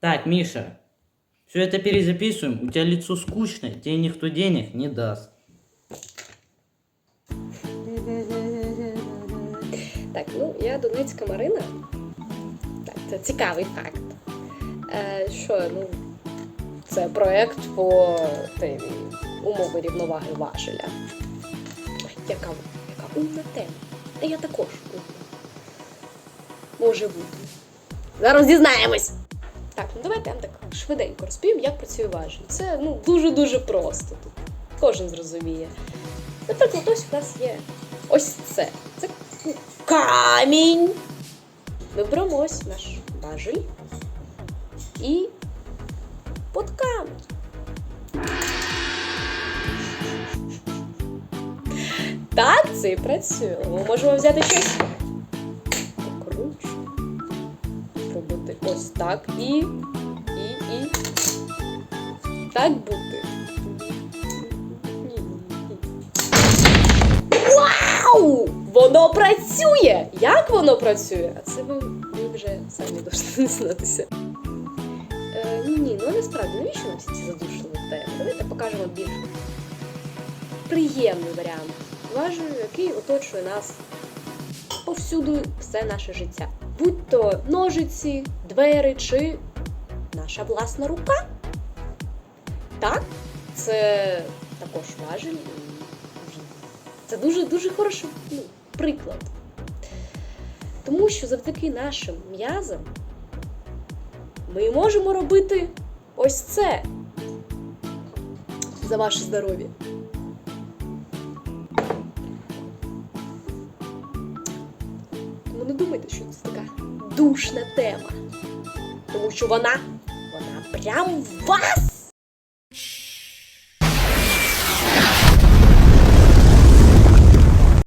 Так, Миша, все это перезаписываем. У тебя лицо скучное, тебе никто денег не даст. Так, ну я Донецька Марина. Так, це цікавий факт. Е, що, ну, це проєкт по темі умови рівноваги важеля. Яка, яка умна тема. Я також умна. Може бути. Зараз дізнаємось. Так, ну давайте я вам так швиденько розповім, як працює важіль. Це ну, дуже-дуже просто. Тут кожен зрозуміє. Наприклад, ось у нас є ось це. Це ну, камінь. Ми беремо ось наш важіль і подкамінь. Так це і працює. Ми можемо взяти щось ось так і. І. І. Так бути. Вау! Воно працює! Як воно працює? А це ви, ви вже самі должны дізнатися. Е, ні, ні, ну насправді, навіщо нам всі ці задушливі теми? Давайте покажемо більш приємний варіант важелю, який оточує нас повсюду все наше життя. Будь то ножиці, двері чи наша власна рука. Так, це також важель. це дуже дуже хороший ну, приклад. Тому що завдяки нашим м'язам ми можемо робити ось це за ваше здоров'я. Тому не думайте, що це така душна тема. Тому що вона, вона прям вас